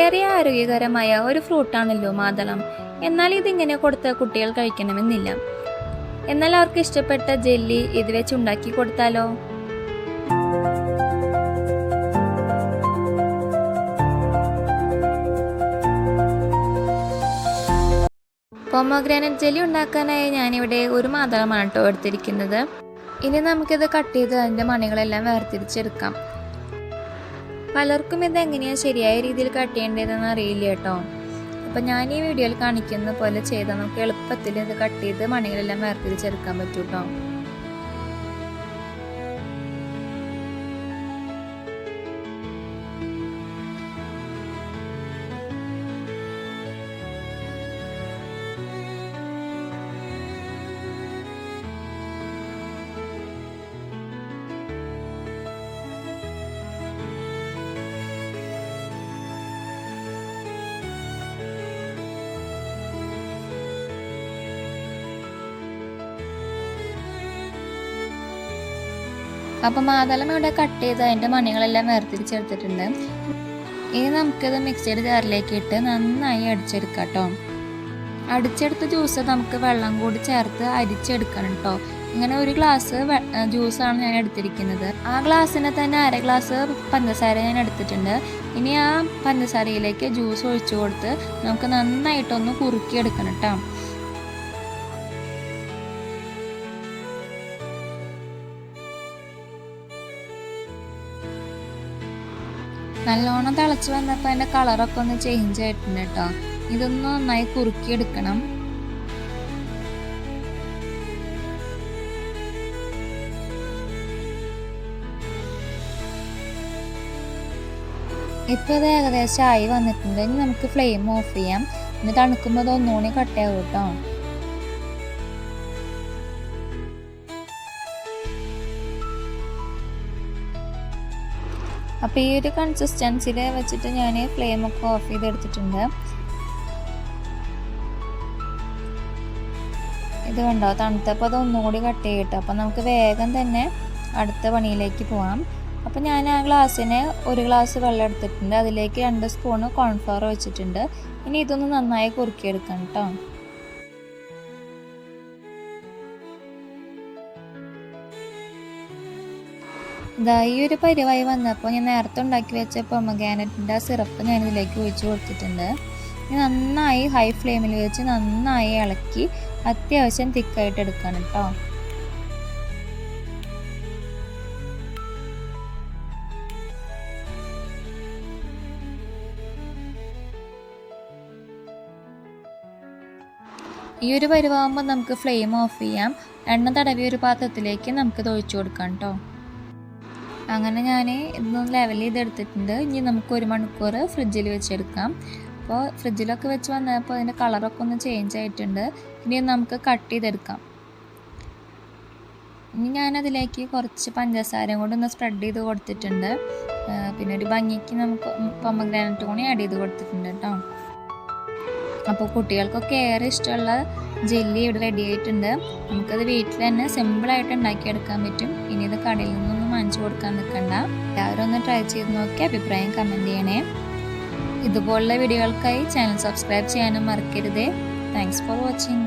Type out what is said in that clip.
ഏറെ ആരോഗ്യകരമായ ഒരു ഫ്രൂട്ടാണല്ലോ മാതളം. എന്നാൽ ഇതിങ്ങനെ കൊടുത്ത കുട്ടികൾ കഴിക്കണമെന്നില്ല. എന്നാൽ അവർക്ക് ഇഷ്ടപ്പെട്ട ജെല്ലി ഇത് വെച്ച് ഉണ്ടാക്കി കൊടുത്താലോ? പൊമോഗ്രാനറ്റ് ജെല്ലി ഉണ്ടാക്കാനായി ഞാനിവിടെ ഒരു മാതളമാണ് കേട്ടോ എടുത്തിരിക്കുന്നത്. ഇനി നമുക്കിത് കട്ട് ചെയ്ത് അതിന്റെ മണികളെല്ലാം വേർതിരിച്ചെടുക്കാം. പലർക്കും ഇത് എങ്ങനെയാണ് ശരിയായ രീതിയിൽ കട്ട് ചെയ്യേണ്ടതെന്ന് അറിയില്ല കേട്ടോ. അപ്പം ഞാൻ ഈ വീഡിയോയിൽ കാണിക്കുന്ന പോലെ ചെയ്താൽ നമുക്ക് എളുപ്പത്തിൽ ഇത് കട്ട് ചെയ്ത് മണികളെല്ലാം വേർതിരിച്ചെടുക്കാൻ പറ്റും അപ്പം മാതളം ഇവിടെ കട്ട് ചെയ്ത് അതിന്റെ മണികളെല്ലാം വേർതിരിച്ചെടുത്തിട്ടുണ്ട്. ഇനി നമുക്കിത് മിക്സിയുടെ ജാറിലേക്ക് ഇട്ട് നന്നായി അടിച്ചെടുക്കാം കേട്ടോ അടിച്ചെടുത്ത ജ്യൂസ് നമുക്ക് വെള്ളം കൂടി ചേർത്ത് അരിച്ചെടുക്കണം കേട്ടോ ഇങ്ങനെ ഒരു ഗ്ലാസ് ജ്യൂസാണ് ഞാൻ എടുത്തിരിക്കുന്നത്. ആ ഗ്ലാസ്സിന് തന്നെ അര ഗ്ലാസ് പഞ്ചസാര ഞാൻ എടുത്തിട്ടുണ്ട്. ഇനി ആ പഞ്ചസാരയിലേക്ക് ജ്യൂസ് ഒഴിച്ചു കൊടുത്ത് നമുക്ക് നന്നായിട്ടൊന്ന് കുറുക്കിയെടുക്കണം കേട്ടോ നല്ലോണം തിളച്ച് വന്നപ്പോൾ അതിന്റെ കളറൊക്കെ ഒന്ന് ചേഞ്ച് ആയിട്ടുണ്ട് കേട്ടോ ഇതൊന്ന് നന്നായി കുറുക്കിയെടുക്കണം. ഇപ്പോൾ ഇത് ഏകദേശം ആയി വന്നിട്ടുണ്ട്. ഇനി നമുക്ക് ഫ്ലെയിം ഓഫ് ചെയ്യാം. ഇനി തണുക്കുമ്പോൾ അത് ഒന്നുകൂടി കട്ടയാവും കേട്ടോ അപ്പോൾ ഈ ഒരു കൺസിസ്റ്റൻസിയിൽ വെച്ചിട്ട് ഞാൻ ഫ്ലെയിമൊക്കെ ഓഫ് ചെയ്തെടുത്തിട്ടുണ്ട്. ഇത് കണ്ടോ? തണുത്തപ്പോൾ അത് ഒന്നുകൂടി കട്ട് ചെയ്യട്ടോ അപ്പോൾ നമുക്ക് വേഗം തന്നെ അടുത്ത പണിയിലേക്ക് പോവാം. അപ്പോൾ ഞാൻ ആ ഗ്ലാസ്സിന് ഒരു ഗ്ലാസ് വെള്ളം എടുത്തിട്ടുണ്ട്. അതിലേക്ക് രണ്ട് സ്പൂണ് കോൺഫ്ലവർ വെച്ചിട്ടുണ്ട്. ഇനി ഇതൊന്ന് നന്നായി കുറുക്കിയെടുക്കണം കേട്ടോ ഇതാ ഈ ഒരു പരിവായി വന്നപ്പോൾ ഞാൻ നേരത്തെ ഉണ്ടാക്കി വെച്ച പൊമഗാനറ്റിന്റെ ആ സിറപ്പ് ഞാൻ ഇതിലേക്ക് ഒഴിച്ച് കൊടുത്തിട്ടുണ്ട്. നന്നായി ഹൈ ഫ്ലെയിമിൽ വെച്ച് നന്നായി ഇളക്കി അത്യാവശ്യം തിക്കായിട്ട് എടുക്കണം കേട്ടോ ഈ ഒരു പരുവാകുമ്പോൾ നമുക്ക് ഫ്ലെയിം ഓഫ് ചെയ്യാം. എണ്ണ തടവിയ ഒരു പാത്രത്തിലേക്ക് നമുക്ക് ഒഴിച്ചു കൊടുക്കാം കേട്ടോ അങ്ങനെ ഞാൻ ഇതൊന്ന് ലെവൽ ചെയ്തെടുത്തിട്ടുണ്ട്. ഇനി നമുക്ക് ഒരു മണിക്കൂർ ഫ്രിഡ്ജിൽ വെച്ചെടുക്കാം. അപ്പോൾ ഫ്രിഡ്ജിലൊക്കെ വെച്ച് വന്നപ്പോൾ അതിന്റെ കളറൊക്കെ ഒന്ന് ചേഞ്ച് ആയിട്ടുണ്ട്. ഇനി നമുക്ക് കട്ട് ചെയ്തെടുക്കാം. ഇനി ഞാനതിലേക്ക് കുറച്ച് പഞ്ചസാരയും കൂടി ഒന്ന് സ്പ്രെഡ് ചെയ്ത് കൊടുത്തിട്ടുണ്ട്. പിന്നെ ഒരു ഭംഗിക്ക് നമുക്ക് പൊമഗ്രാനറ്റ് കൂടി ആഡ് ചെയ്ത് കൊടുത്തിട്ടുണ്ട് കേട്ടോ. അപ്പോൾ കുട്ടികൾക്കൊക്കെ ഏറെ ഇഷ്ടമുള്ള ജെല്ലി ഇവിടെ റെഡി ആയിട്ടുണ്ട്. നമുക്കത് വീട്ടിൽ തന്നെ സിമ്പിളായിട്ട് ഉണ്ടാക്കിയെടുക്കാൻ പറ്റും. ഇനി ഇത് കടയിൽ നിന്നൊന്നും വാങ്ങിച്ചു കൊടുക്കാൻ നിൽക്കണ്ട. എല്ലാവരും ഒന്ന് ട്രൈ ചെയ്ത് നോക്കി അഭിപ്രായം കമന്റ് ചെയ്യണേ. ഇതുപോലുള്ള വീഡിയോകൾക്കായി ചാനൽ സബ്സ്ക്രൈബ് ചെയ്യാനും മറക്കരുത്. Thanks for watching